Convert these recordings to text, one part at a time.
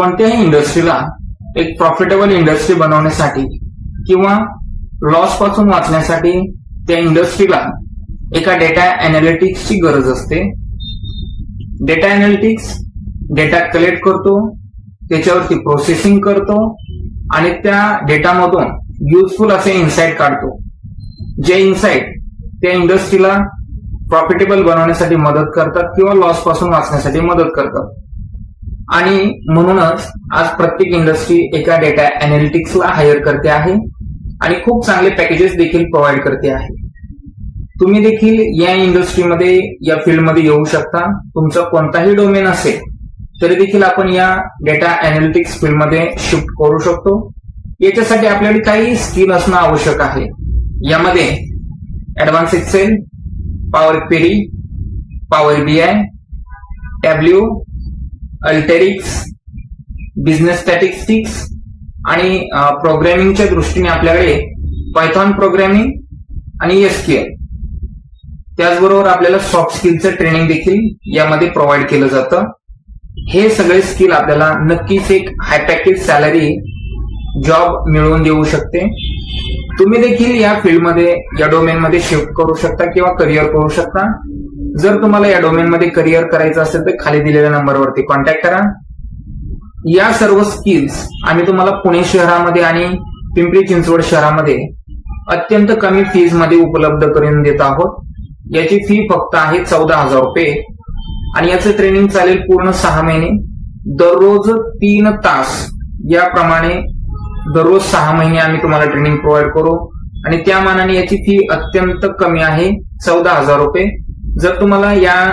कोणत्याही इंडस्ट्रीला एक profitable industry बनवण्यासाठी किंवा लॉसपासून वाचण्यासाठी त्या इंडस्ट्रीला एका डेटा अनालिटिक्सची गरज असते. डेटा अनालिटिक्स डेटा कलेक्ट करतो त्याच्यावरती प्रोसेसिंग करतो आणि त्या डेटामधून युजफुल असे इन्साइट काढतो. जे इन्साइट त्या इंडस्ट्रीला प्रॉफिटेबल बनवण्यासाठी मदत करतात किंवा लॉसपासून वाचण्यासाठी मदत करतात. आणि म्हणूनच आज प्रत्येक इंडस्ट्री एका डेटा अनालिटिक्सला हायर करते आहे आणि खूप चांगले पॅकेजेस देखील प्रोव्हाइड करते आहे. तुम्ही देखील या इंडस्ट्रीमध्ये या फील्डमध्ये येऊ शकता. तुमचा कोणताही डोमेन असेल तरी देखील आपण या डेटा अनालिटिक्स फील्डमध्ये शिफ्ट करू शकतो. याच्यासाठी आपल्याकडे काही स्किल असणं आवश्यक आहे. यामध्ये advance Excel power query power BI Tableau Alteryx business statistics आणि प्रोग्रॅमिंगच्या दृष्टीने आपल्याकडे पायथॉन प्रोग्रॅमिंग आणि एसक्यूएल त्याचबरोबर आपल्याला सॉफ्ट स्किलचं ट्रेनिंग देखील यामध्ये प्रोव्हाइड केलं जातं. हे सगळे स्किल आपल्याला नक्कीच एक हाय पॅकेज सॅलरी जॉब मिळवून देऊ शकते. तुम्ही देखील या फील्डमध्ये या डोमेनमध्ये शिफ्ट करू शकता किंवा करिअर करू शकता. जर तुम्हाला या डोमेनमध्ये करिअर करायचं असेल तर खाली दिलेल्या नंबरवरती कॉन्टॅक्ट करा. या सर्व स्किल्स आम्ही तुम्हाला पुणे शहरामध्ये आणि पिंपरी चिंचवड शहरामध्ये अत्यंत कमी फीजमध्ये उपलब्ध करून देत आहोत. याची फी फक्त आहे चौदा हजार रुपये. आणि याचं ट्रेनिंग चालेल पूर्ण सहा महिने. दररोज तीन तास याप्रमाणे दररोज सहा महिने आम्ही तुम्हाला ट्रेनिंग प्रोव्हाइड करू. आणि त्या मानाने याची फी अत्यंत कमी आहे चौदा हजार रुपये. जर तुम्हाला या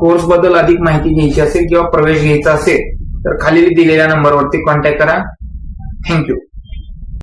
कोर्सबद्दल अधिक माहिती घ्यायची असेल किंवा प्रवेश घ्यायचा असेल तर खाली दिलेल्या नंबरवरती कॉन्टॅक्ट करा. थँक्यू